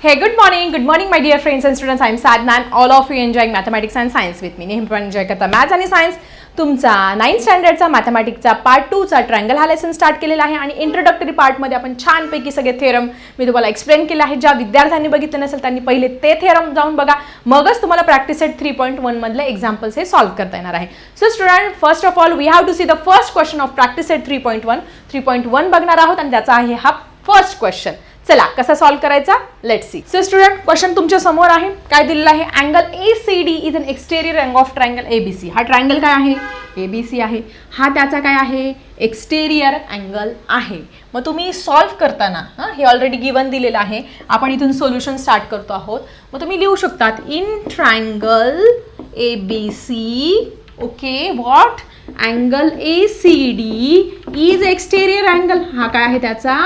Hey, good morning. Good morning, my dear friends and students. I'm Sadna and all of you enjoying mathematics and science with me. नेहमी enjoy करता maths आणि science तुमचा ninth स्टँडर्डचा मॅथमॅटिक्सचा part टूचा triangle हा lesson start केलेला आहे आणि इंट्रोडक्टरी पार्टमध्ये आपण छानपैकी सगळे थेरम मी तुम्हाला एक्सप्लेन केले आहे. ज्या विद्यार्थ्यांनी बघितलं नसेल त्यांनी पहिले ते थेरम जाऊन बघा. मगच तुम्हाला प्रॅक्टिस सेट थ्री पॉईंट वनमधले एक्झाम्पल्स हे सॉल्व्ह करता येणार आहे. So student first of all we have to see the first question of practice set three point one three point one बघणार आहोत आणि त्याचा आहे हा फर्स्ट क्वेश्चन चला कसा सॉल्व्ह करायचा? Let see so student question तुमच्यासमोर आहे. काय दिलेलं आहे? Angle A C D is an exterior अँग of triangle A B C हा ट्रायंगल काय आहे? ए बी सी आहे. हा त्याचा काय आहे? एक्सटेरियर अँगल आहे. मग तुम्ही सॉल्व्ह करताना हां हे ऑलरेडी गिवन दिलेलं आहे. आपण इथून सोल्युशन स्टार्ट करतो आहोत. मग तुम्ही लिहू शकतात in triangle A B C okay what angle A C D is exterior angle हा काय आहे त्याचा?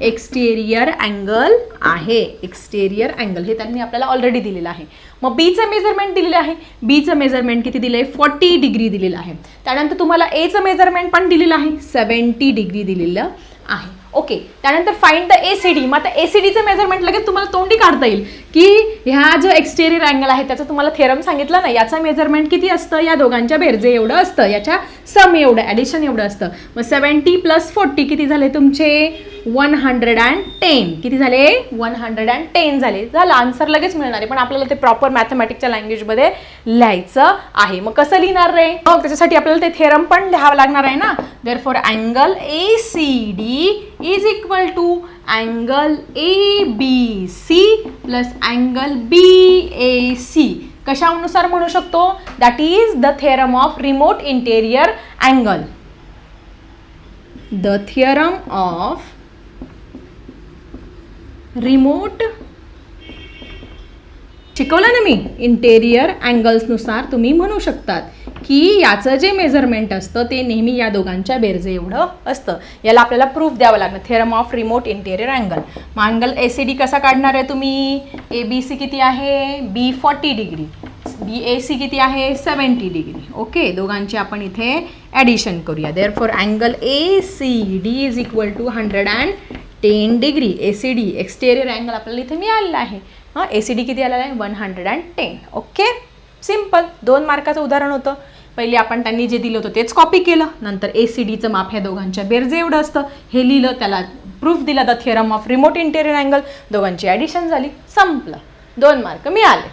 एक्सटेरियर अँगल आहे. एक्सटेरियर अँगल हे त्यांनी आपल्याला ऑलरेडी दिलेलं आहे. मग बीचं मेजरमेंट दिलेलं आहे. बीचं मेजरमेंट किती दिलं आहे फॉर्टी डिग्री दिलेलं आहे. त्यानंतर तुम्हाला एचं मेजरमेंट पण दिलेलं आहे. सेवन्टी डिग्री दिलेलं आहे. ओके त्यानंतर find the A C D मग आता ए सी डीचं मेजरमेंट लगेच तुम्हाला तोंडी काढता येईल. की ह्या जो एक्सटेरियर अँगल आहे त्याचं तुम्हाला थेरम सांगितलं ना याचा मेजरमेंट किती असतं? या दोघांच्या बेरजे एवढं असतं याच्या सम एवढं ॲडिशन एवढं असतं. मग सेवन्टी प्लस फोर्टी किती झाले तुमचे? वन हंड्रेड अँड टेन किती झाले? वन हंड्रेड अँड टेन झाले. झालं आन्सर लगेच मिळणार आहे पण आपल्याला ते प्रॉपर मॅथमॅटिकच्या लँग्वेजमध्ये लिहायचं आहे. मग कसं लिहिणार रे? मग त्याच्यासाठी आपल्याला ते थेरम पण लिहावं लागणार आहे ना. Therefore angle A C D is equal to angle A B C plus angle B A C कशानुसार म्हणू शकतो? That is the theorem of remote interior angle the theorem of remote शिकवलं ना मी इंटेरियर अँगल्सनुसार तुम्ही म्हणू शकतात. की याचं जे मेजरमेंट असतं ते नेहमी या दोघांच्या बेरजे एवढं असतं. याला आपल्याला प्रूफ द्यावं लागणार. Theorem of remote interior angle मग अँगल ए सी डी कसा काढणार आहे तुम्ही? ए बी सी किती आहे? B forty degree B A C किती आहे? सेवन्टी डिग्री ओके दोघांची आपण इथे ॲडिशन करूया. Therefore angle A C D is equal to hundred and ten degree A C D exterior angle आपल्याला इथे मिळालेला आहे. हां ए सी डी किती आलेला आहे? One hundred and ten okay simple दोन मार्काचं उदाहरण होतं. पहिले आपण त्यांनी जे दिलं होतं तेच कॉपी केलं. नंतर ए सी डीचं माप ह्या दोघांच्या बेरजे एवढं असतं. हे लिहिलं त्याला प्रूफ दिला the theorem of remote interior angle दोघांची ॲडिशन झाली संपलं. दोन मार्क मिळाले.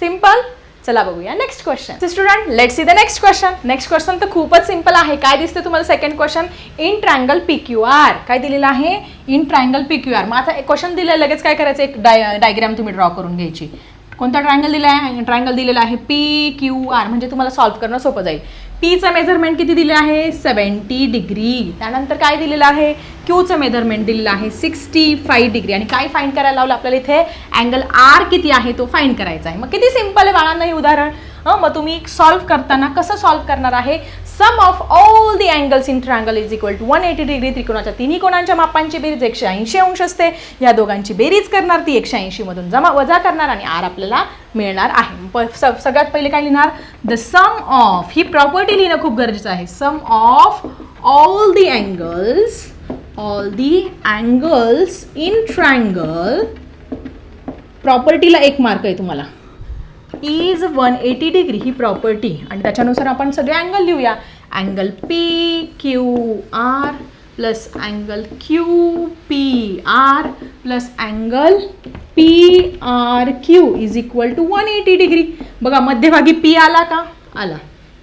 सिंपल चला बघूया next question student let see the next question next question तर खूपच सिंपल आहे. काय दिसते तुम्हाला second question in triangle P Q R काय दिलेलं आहे? In triangle P Q R मग आता क्वेश्चन दिलं लगेच काय करायचं? एक डाय डायग्राम तुम्ही ड्रॉ करून घ्यायची. कोणता ट्रायंगल दिला आहे? ट्रायंगल दिलेला आहे पी क्यू आर म्हणजे तुम्हाला सॉल्व्ह करणं सोपं जाईल. पीचं मेजरमेंट किती दिलं आहे? सेवन्टी डिग्री त्यानंतर काय दिलेलं आहे? क्यूचं मेजरमेंट दिलेलं आहे सिक्स्टी फाईव्ह डिग्री आणि काय फाईंड करायला लावलं आपल्याला इथे? अँगल आर किती आहे तो फाईंड करायचा आहे. मग किती सिंपल आहे बाळांना हे उदाहरण? हं मग तुम्ही सॉल्व्ह करताना कसं सॉल्व्ह करणार आहे? Sum of all the angles in triangle is equal to one eighty degree त्रिकोणाच्या तिन्ही कोणांच्या मापांची बेरीज एकशे ऐंशी अंश असते. या दोघांची बेरीज करणार ती एकशे ऐंशीमधून जमा वजा करणार आणि आर आपल्याला मिळणार आहे. प स सगळ्यात पहिले काय लिहिणार? द सम ऑफ ही प्रॉपर्टी लिहिणं खूप गरजेचं आहे. Sum of all the angles all the angles in triangle प्रॉपर्टीला एक मार्क आहे तुम्हाला. इज वन एटी डिग्री ही प्रॉपर्टी आणि त्याच्यानुसार आपण सगळे अँगल लिहूया. Angle P Q R plus angle Q P R plus angle P R Q is equal to one eighty degree बघा मध्यभागी पी आला का? आला.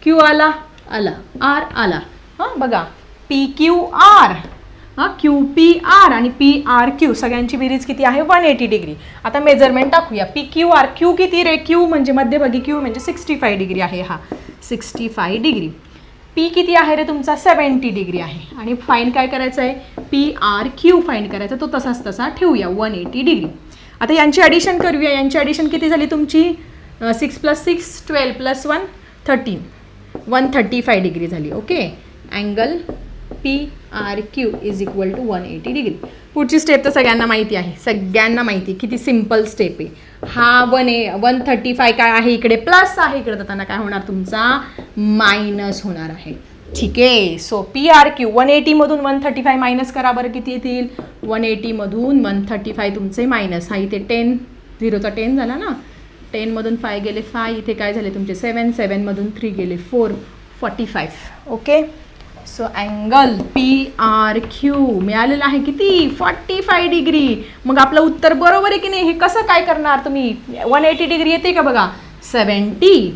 क्यू आला? आला. आर आला. हां बघा. पी क्यू आर हां क्यू पी आर आणि पी आर क्यू सगळ्यांची बेरीज किती आहे? वन एटी डिग्री आता मेजरमेंट टाकूया. पी क्यू आर क्यू किती रे? क्यू म्हणजे मध्यभागी क्यू म्हणजे सिक्स्टी फाय डिग्री आहे हा. सिक्स्टी फाय डिग्री पी किती आहे रे तुमचा? सेवन्टी डिग्री आहे. आणि फाईन काय करायचं आहे? पी आर क्यू फाईन करायचा तो तसाच तसा ठेवूया. वन एटी डिग्री आता यांची ॲडिशन करूया. यांची ॲडिशन किती झाली तुमची? Six plus six twelve plus one thirteen one thirty five degree झाली. Okay angle P R Q is equal to one eighty degree पुढची स्टेप तर सगळ्यांना माहिती आहे. सगळ्यांना माहिती आहे. किती सिंपल स्टेप आहे. हा one a one thirty five काय आहे इकडे? प्लस आहे इकडे. जाताना काय होणार? तुमचा मायनस होणार आहे. ठीक आहे. So P R Q one एटीमधून one thirty five minus करा बरं. किती येतील? वन एटीमधून वन थर्टी फाय तुमचे मायनस हा इथे टेन झिरोचा टेन झाला ना? टेनमधून फाय गेले फाय इथे काय झाले तुमचे? सेवन सेवनमधून थ्री गेले four forty five okay so angle P R Q मिळालेलं आहे किती? फॉर्टी फाय डिग्री मग आपलं उत्तर बरोबर आहे की नाही? हे कसं काय करणार तुम्ही? वन एटी डिग्री येते का बघा? Seventy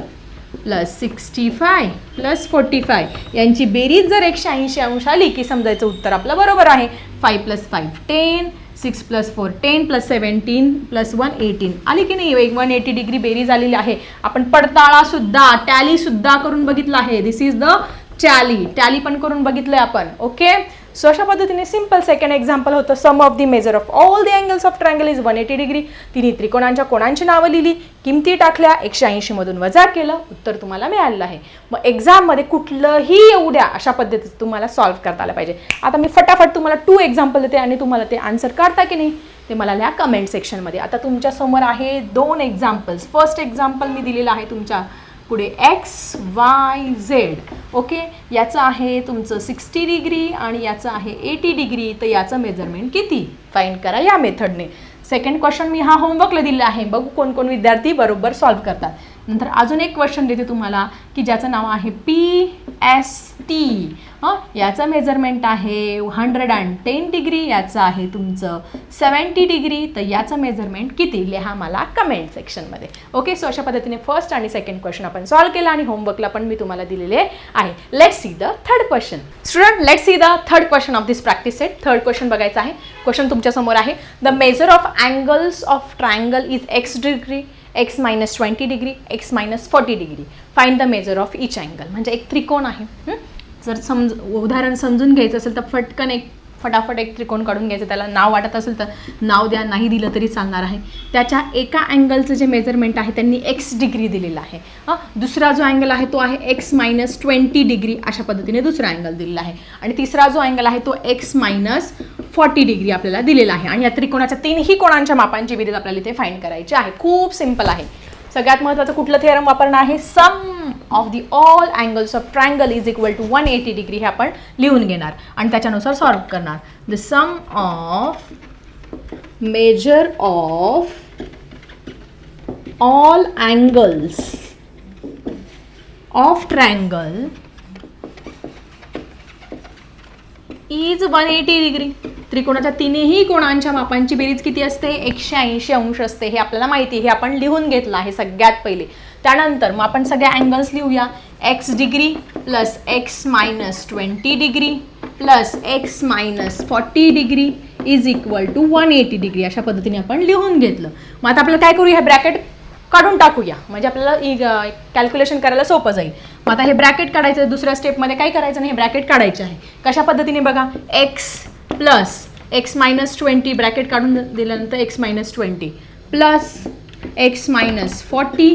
plus sixty five plus forty five यांची बेरीज जर एकशे ऐंशी अंश आली की समजायचं उत्तर आपलं बरोबर आहे. Five plus five ten six plus four ten plus seventeen plus one eighteen आली की नाही? एक वन एटी डिग्री बेरीज आलेली आहे. आपण पडताळासुद्धा टॅलीसुद्धा करून बघितलं आहे. This is the tally tally पण करून बघितलंय आपण ओके सो अशा पद्धतीने सिंपल सेकंड एक्झाम्पल होतं sum of the measure of all the angles of triangle is one eighty degree तिन्ही त्रिकोणांच्या कोणांची नावं लिहिली? किमती टाकल्या? एकशे ऐंशीमधून वजा केलं उत्तर तुम्हाला मिळालेलं आहे. मग एक्झाममध्ये कुठलंही येऊ द्या अशा पद्धतीचं तुम्हाला सॉल्व्ह करता आलं पाहिजे. आता मी फटाफट तुम्हाला टू एक्झाम्पल देते आणि तुम्हाला ते आन्सर काढता की नाही ते मला लिहा कमेंट सेक्शनमध्ये आता तुमच्यासमोर आहे दोन एक्झाम्पल्स फर्स्ट एक्झाम्पल मी दिलेलं आहे तुमच्या पुढे एक्स वाय झेड ओके याचं आहे तुमचं सिक्स्टी डिग्री आणि याचं आहे एटी डिग्री तर याचं मेजरमेंट किती? फाईंड करा या मेथडने सेकंड क्वेश्चन मी हा होमवर्कला दिला आहे. बघू कोण कोण विद्यार्थी बरोबर सॉल्व्ह करतात. नंतर अजून एक क्वेश्चन देते तुम्हाला की ज्याचं नाव आहे पी एस टी हां? याचं मेजरमेंट आहे हंड्रेड अँड टेन डिग्री याचं आहे तुमचं सेवन्टी डिग्री तर याचं मेजरमेंट किती? लिहा मला कमेंट सेक्शनमध्ये ओके सो अशा पद्धतीने फर्स्ट आणि सेकंड क्वेश्चन आपण सॉल्व्ह केला आणि होमवर्कला पण मी तुम्हाला दिलेले आहे. Let see the third question student let see the third question of this practice set third question बघायचं आहे. क्वेश्चन तुमच्यासमोर आहे. The measure of angles of triangle is x degree x minus twenty degree x minus forty degree find the measure of each angle म्हणजे एक त्रिकोण आहे जर समज उदाहरण समजून घ्यायचं असेल तर फटकन एक फटाफट एक त्रिकोण काढून घ्यायचं त्याला नाव वाटत असेल तर नाव द्या नाही दिलं तरी चालणार आहे. त्याच्या एका अँगलचं जे मेजरमेंट आहे त्यांनी एक्स डिग्री दिलेलं आहे. हां? दुसरा जो अँगल आहे तो आहे एक्स मायनस ट्वेंटी डिग्री अशा पद्धतीने दुसरा अँगल दिलेला आहे. आणि तिसरा जो अँगल आहे तो एक्स मायनस फॉर्टी डिग्री आपल्याला दिलेला आहे. आणि या त्रिकोणाच्या तीनही कोणांच्या मापांची बेरीज आपल्याला इथे फाईंड करायची आहे. खूप सिंपल आहे. सगळ्यात महत्त्वाचं कुठलं थेरम वापरणं आहे? Sum of the all angles of triangle is equal to one eighty degree हे आपण लिहून घेणार आणि त्याच्यानुसार सॉल्व करणार. The sum of measure of all angles of triangle is one eighty degree. त्रिकोणाच्या तिन्ही कोणांच्या मापांची बेरीज किती असते? एकशे ऐंशी अंश असते. हे आपल्याला माहिती आहे. हे आपण लिहून घेतलं आहे सगळ्यात पहिले. त्यानंतर मग आपण सगळ्या अँगल्स लिहूया. X degree plus x minus twenty degree plus x minus forty degree is equal to one eighty degree. अशा पद्धतीने आपण लिहून घेतलं. मग आता आपल्याला काय करूया? हे ब्रॅकेट काढून टाकूया. म्हणजे आपल्याला कॅल्क्युलेशन करायला सोपं जाईल. मग आता हे ब्रॅकेट काढायचं आहे. दुसऱ्या स्टेपमध्ये काय करायचं नाही हे ब्रॅकेट काढायचे आहे. कशा पद्धतीने बघा? X plus x minus twenty bracket काढून दिल्यानंतर x minus twenty plus x minus forty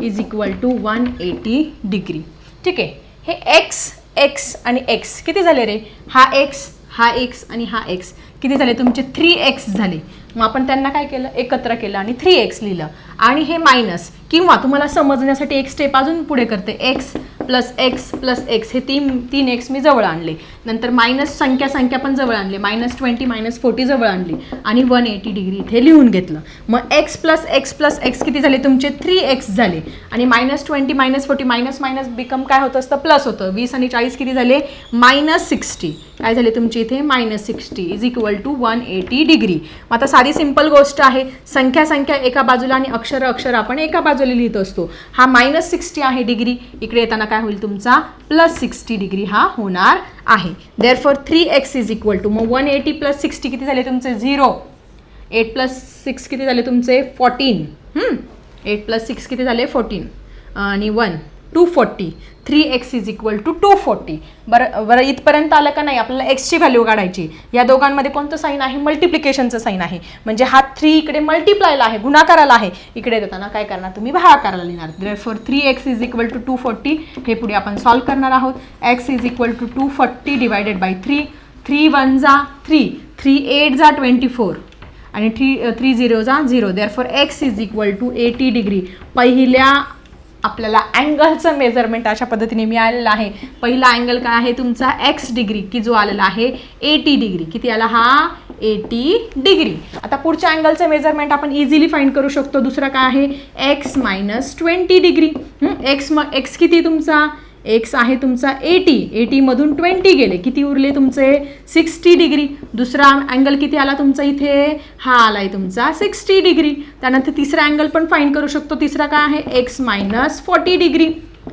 is equal to one eighty degree ठीक आहे? हे एक्स एक्स आणि एक्स किती झाले रे? हा एक्स हा एक्स आणि हा एक्स किती झाले? तुमचे थ्री एक्स झाले. मग आपण त्यांना काय केलं? एकत्र केलं आणि थ्री एक्स लिहिलं. आणि हे मायनस किंवा तुम्हाला समजण्यासाठी एक स्टेप अजून पुढे करते. X plus x plus x हे तीन तीन एक्स मी जवळ आणले. नंतर मायनस संख्या संख्या पण जवळ आणले. मायनस ट्वेंटी मायनस फोर्टी जवळ आणली. आणि वन एटी डिग्री इथे लिहून घेतलं. मग x plus x plus x किती झाले? तुमचे थ्री एक्स झाले. आणि minus twenty minus forty minus minus become काय होतं असतं? प्लस होतं. वीस आणि चाळीस किती झाले? Minus sixty. काय झाले तुमची इथे? Minus sixty is equal to one eighty degree मग आता साधी सिंपल गोष्ट आहे. संख्या संख्या एका बाजूला आणि अक्षर अक्षर आपण एका बाजूला लिहित असतो. हा मायनस सिक्स्टी आहे डिग्री इकडे येताना काय होईल तुमचा? प्लस सिक्स्टी डिग्री हा होणार आहे. Therefore three x is equal to मग वन एटी प्लस सिक्स्टी किती झाले तुमचे? झिरो एट प्लस सिक्स किती झाले तुमचे? फॉर्टीन एट प्लस सिक्स किती झाले? फोर्टीन आणि one two forty. Three x is equal to two forty. बरं बरं इथपर्यंत आलं का नाही? आपल्याला एक्सची व्हॅल्यू काढायची. या दोघांमध्ये कोणतं साईन आहे? मल्टिप्लिकेशनचं साईन आहे. म्हणजे हा थ्री इकडे मल्टिप्लायला आहे गुणाकाराला आहे. इकडे देताना काय करणार तुम्ही? भागाकाराला लिहिणार. For three x is equal to two forty. हे पुढे आपण सॉल्व्ह करणार आहोत. X is equal to two forty divided by three three one जा थ्री थ्री एट जा ट्वेंटी फोर आणि थ्री थ्री झिरो जा zero therefore x is equal to eighty degree पहिल्या आपल्याला अँगलचं मेजरमेंट अशा पद्धतीने मिळालेलं आहे. पहिला अँगल काय आहे? तुमचा एक्स डिग्री की जो आलेला आहे एटी डिग्री. किती आला हा? Eighty degree. आता पुढच्या अँगलचं मेजरमेंट आपण इझिली फाईंड करू शकतो. दुसरा काय आहे? X minus twenty degree. X म एक्स किती तुमचा? एक्स आहे तुमचा एटी एटीमधून ट्वेंटी गेले. किती उरले तुमचे? सिक्स्टी डिग्री दुसरा अँगल किती आला तुमचा इथे? हा आला आहे तुमचा सिक्स्टी डिग्री त्यानंतर तिसरा अँगल पण फाईंड करू शकतो. तिसरा काय आहे? एक्स मायनस फोर्टी डिग्री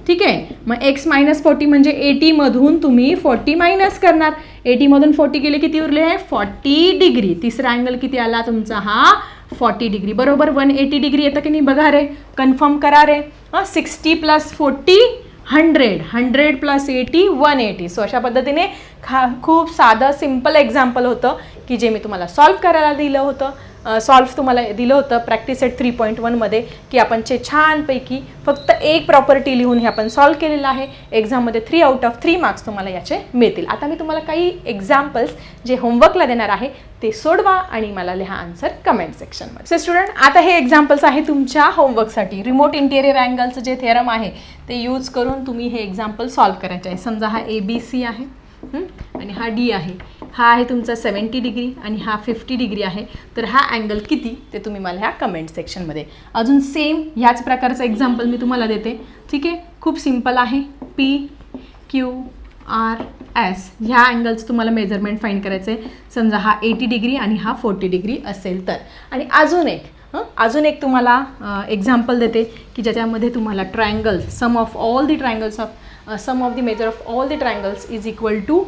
ठीक आहे? मग एक्स मायनस फोर्टी म्हणजे एटीमधून तुम्ही फोर्टी मायनस करणार. एटीमधून फोर्टी गेले किती उरले? फॉर्टी डिग्री तिसरा अँगल किती आला तुमचा? हा फॉर्टी डिग्री बरोबर वन एटी डिग्री येतं की नाही? बघा रे. कन्फर्म करा रे. Sixty plus forty hundred hundred plus eighty one eighty. So अशा पद्धतीने खा खूप साधं सिंपल एक्झाम्पल होतं की जे मी तुम्हाला सॉल्व करायला दिलं होतं. सॉल्व तुम्हाला दिलं होतं प्रॅक्टिस सेट थ्री पॉईंट वनमध्ये की आपण चे छानपैकी फक्त एक प्रॉपर्टी लिहून हे आपण सॉल्व केलेलं आहे. एक्झाममध्ये three out of three marks तुम्हाला याचे मिळतील. आता मी तुम्हाला काही एक्झाम्पल्स जे होमवर्कला देणार आहे ते सोडवा आणि मला लिहा आन्सर कमेंट सेक्शनमध्ये सो स्टुडंट आता हे एक्झाम्पल्स आहे तुमच्या होमवर्कसाठी रिमोट इंटेरियर अँगलचं जे थेरम आहे ते यूज करून तुम्ही हे एक्झाम्पल सॉल्व करायचे आहे. समजा हा ए बी सी आहे आणि हा डी आहे. हा आहे तुमचा सेवन्टी डिग्री आणि हा फिफ्टी डिग्री आहे. तर हा अँगल किती? ते तुम्ही मला ह्या कमेंट सेक्शनमध्ये अजून सेम ह्याच प्रकारचं एक्झाम्पल मी तुम्हाला देते. ठीक आहे? खूप सिंपल आहे. पी क्यू आर एस ह्या अँगलचं तुम्हाला मेजरमेंट फाईंड करायचं आहे समजा हा एटी डिग्री आणि हा फोर्टी डिग्री असेल तर. आणि अजून एक अजून एक तुम्हाला एक्झाम्पल देते की ज्याच्यामध्ये तुम्हाला triangles sum of all the triangles of sum of the measure of all the triangles is equal to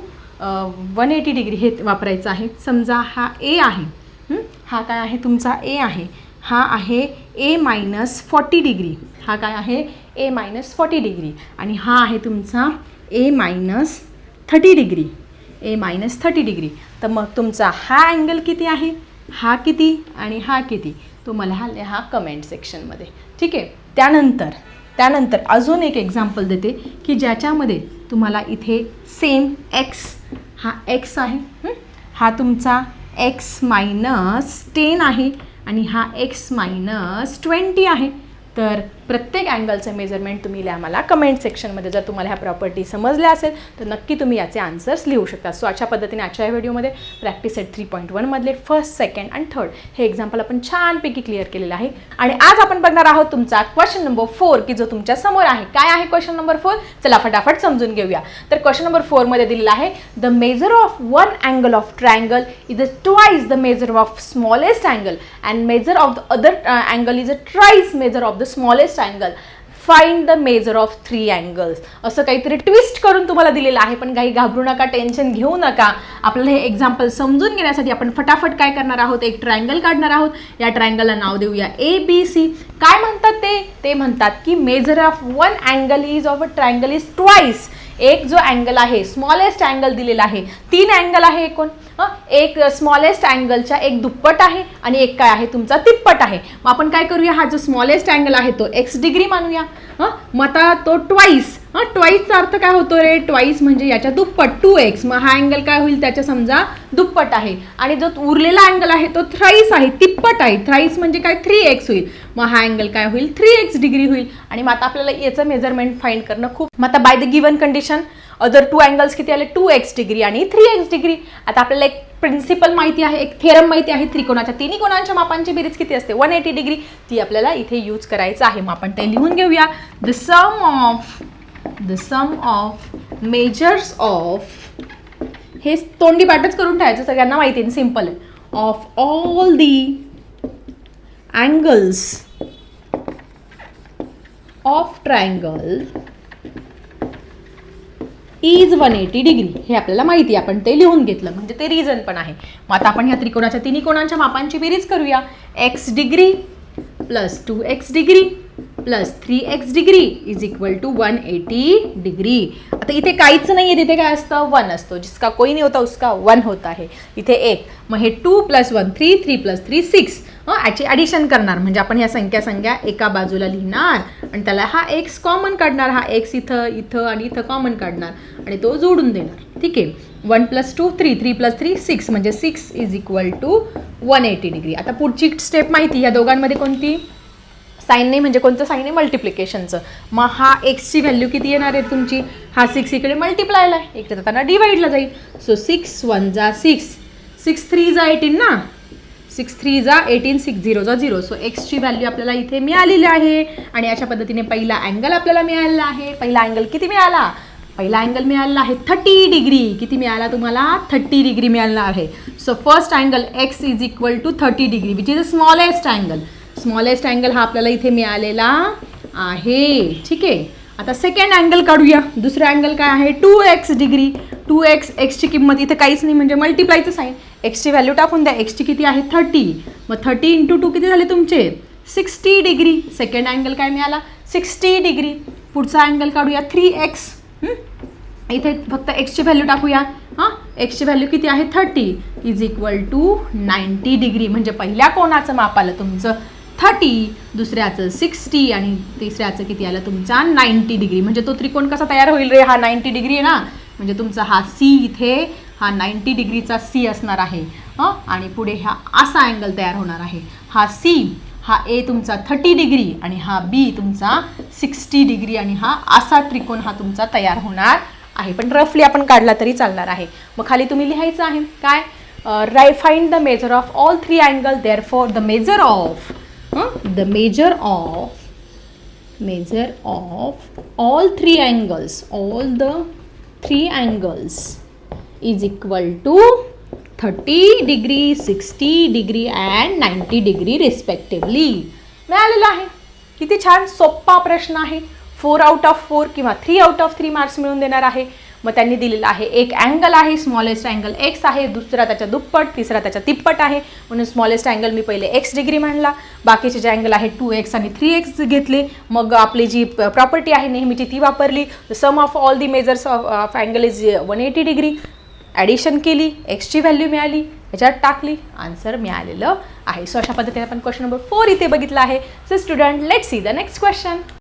one eighty degree हे वापरायचं आहे. समजा हा ए आहे. हा? काय आहे? तुमचा ए आहे. हा आहे ए मायनस फॉर्टी डिग्री हा काय आहे? ए मायनस फॉर्टी डिग्री आणि हा आहे तुमचा a minus thirty degree a minus thirty degree तर मग तुमचा हा अँगल किती आहे? हा किती आणि हा किती? तो मला हा लिहा कमेंट सेक्शनमध्ये ठीक आहे? त्यानंतर त्यानंतर अजून एक एक्झाम्पल देते की ज्याच्यामध्ये तुम्हाला इथे सेम एक्स हा एक्स आहे हा? तुमचा एक्स मायनस टेन आहे आणि हा एक्स मायनस ट्वेंटी आहे. तर प्रत्येक अँगलचं मेजरमेंट तुम्ही लिहा मला. कमेंट सेक्शनमध्ये जर तुम्हाला ह्या प्रॉपर्टी समजल्या असेल तर नक्की तुम्ही याचे आन्सर्स लिहू शकता. सो अशा पद्धतीने आजच्या या व्हिडिओमध्ये प्रॅक्टिस सेट थ्री पॉईंट वनमधले फर्स्ट सेकंड आणि थर्ड हे एक्झाम्पल आपण छानपैकी क्लिअर केलेलं आहे. आणि आज आपण बघणार आहोत तुमचा क्वेश्चन नंबर फोर की जो तुमच्यासमोर आहे. काय आहे क्वेश्चन नंबर फोर चला फटाफट समजून घेऊया. तर क्वेश्चन नंबर फोरमध्ये दिलेला आहे the measure of one angle of triangle is a twice the measure of smallest angle and measure of the other angle is a thrice measure of the smallest angle find the measure of three angles असं काहीतरी twist करून तुम्हाला दिलेलं आहे पण काही घाबरू नका टेन्शन घेऊ नका. आपल्याला हे एक्झाम्पल समजून घेण्यासाठी आपण फटाफट काय करणार आहोत? एक ट्रायंगल काढणार आहोत. या ट्रायंगलला नाव देऊया ए बी सी काय म्हणतात ते? ते म्हणतात की measure of one angle is of a triangle is twice एक जो अँगल आहे स्मॉलेस्ट अँगल दिलेला आहे. तीन अँगल आहे एकूण. हं? एक स्मॉलेस्ट अँगलच्या एक दुप्पट आहे आणि एक काय आहे? तुमचा तिप्पट आहे. मग आपण काय करूया? हा जो स्मॉलेस्ट अँगल आहे तो एक्स डिग्री मानूया. हां? मग आता तो ट्वाईस हां ट्वाईसचा अर्थ काय होतो रे? ट्वाईस म्हणजे याच्या दुप्पट टू एक्स मग हा अँगल काय होईल? त्याच्या समजा दुप्पट आहे. आणि जो उरलेला अँगल आहे तो थ्राईस आहे तिप्पट आहे. थ्राईस म्हणजे काय? थ्री एक्स होईल. मग हा अँगल काय होईल? थ्री एक्स डिग्री होईल. आणि मग आता आपल्याला याचं मेजरमेंट फाईंड करणं खूप मग आता by the given condition other two angles किती आले? टू एक्स डिग्री आणि थ्री एक्स डिग्री आता आपल्याला एक प्रिन्सिपल माहिती आहे एक थेरम माहिती आहे. त्रिकोणाच्या तिन्ही कोणांच्या मापांची बेरीज किती असते? वन एटी डिग्री ती आपल्याला इथे यूज करायचं आहे. मग आपण ते लिहून घेऊया. The sum of the sum of measures of हे तोंडी पाठच करून ठेवायचं सगळ्यांना माहिती आहे सिंपल आहे. Of all the angles of triangle is one eighty degree हे आपल्याला माहिती आहे आपण ते लिहून घेतलं म्हणजे ते रिझन पण आहे. मग आता आपण ह्या त्रिकोणाच्या तिन्ही कोणांच्या मापांची बेरीज करूया. X degree plus two x degree plus three x degree is equal to one eighty degree आता इथे काहीच नाही आहे तिथे काय असतं? वन असतो. जिसका कोई नाही होता उसका वन होता आहे. इथे एक. मग हे two plus one three three plus three six हं याची ॲडिशन करणार. म्हणजे आपण ह्या संख्या संख्या एका बाजूला लिहिणार आणि त्याला हा एक्स कॉमन काढणार. हा एक्स इथं इथं आणि इथं कॉमन काढणार. आणि तो जोडून देणार. ठीक आहे? One plus two three three plus three six म्हणजे six is equal to one eighty degree आता पुढची स्टेप माहिती या दोघांमध्ये कोणती? साईन नाही म्हणजे कोणतं साईन आहे? मल्टिप्लिकेशनचं मग हा एक्सची व्हॅल्यू किती येणार आहे तुमची? हा सिक्स इकडे मल्टिप्लायला आहे इकडे जाताना डिवाईडला जाईल. सो सिक्स वन जा सिक्स सिक्स थ्री जा एटीन ना? सिक्स थ्री जा एटीन सिक्स झिरो जा झिरो सो एक्सची व्हॅल्यू आपल्याला इथे मिळालेली आहे. आणि अशा पद्धतीने पहिला अँगल आपल्याला मिळालेला आहे. पहिला अँगल किती मिळाला? पहिला अँगल मिळालेला आहे थर्टी डिग्री किती मिळाला तुम्हाला? थर्टी डिग्री मिळाला आहे. So first angle x is equal to thirty degree which is a smallest angle smallest angle हा आपल्याला इथे मिळालेला आहे. ठीक आहे? आता सेकंड अँगल काढूया. दुसरा अँगल काय आहे? Two x degree two x एक्सची किंमत इथे काहीच नाही म्हणजे मल्टिप्लायचंच आहे. एक्सची व्हॅल्यू टाकून द्या. एक्सची किती आहे? थर्टी मग थर्टी इंटू टू किती झाले तुमचे? सिक्स्टी डिग्री सेकंड अँगल काय मिळाला? सिक्स्टी डिग्री पुढचा अँगल काढूया. थ्री एक्स इथे फक्त एक्सची व्हॅल्यू टाकूया. हां? एक्सची व्हॅल्यू किती आहे? Thirty is equal to ninety degree म्हणजे पहिल्या कोणाचं माप आलं तुमचं. थर्टी दुसऱ्याचं सिक्स्टी आणि तिसऱ्याचं किती आलं तुमचा नाईन्टी डिग्री. म्हणजे तो त्रिकोण कसा तयार होईल रे? हा नाईन्टी डिग्री आहे ना? म्हणजे तुमचा हा सी इथे हा नाईन्टी डिग्रीचा सी असणार आहे. हं? आणि पुढे हा असा अँगल तयार होणार आहे. हा सी हा ए तुमचा थर्टी डिग्री आणि हा बी तुमचा सिक्स्टी डिग्री आणि हा असा त्रिकोण हा तुमचा तयार होणार आहे. पण रफली आपण काढला तरी चालणार आहे. मग खाली तुम्ही लिहायचं आहे. काय? Right find the measure of all three angle therefore the measure of हां the measure of measure of all three angles all the three angles is equal to thirty degree sixty degree and ninety degree respectively मिळालेलं आहे. किती छान सोप्पा प्रश्न आहे. Four out of four किंवा three out of three marks मिळून देणार आहे. मग त्यांनी दिलेलं आहे. एक अँगल आहे स्मॉलेस्ट अँगल एक्स आहे दुसरा त्याच्या दुप्पट तिसरा त्याच्या तिप्पट आहे. म्हणून स्मॉलेस्ट अँगल मी पहिले एक्स डिग्री म्हणला बाकीचे जे अँगल आहे टू एक्स आणि थ्री एक्स घेतले. मग आपली जी प्रॉपर्टी आहे नेहमीची ती वापरली. Sum of all the measures of of angle is one eighty degree addition केली. एक्सची व्हॅल्यू मिळाली. ह्याच्यात टाकली. आन्सर मिळालेलं आहे. सो अशा पद्धतीने आपण क्वेश्चन नंबर फोर इथे बघितला आहे. So student let see the next question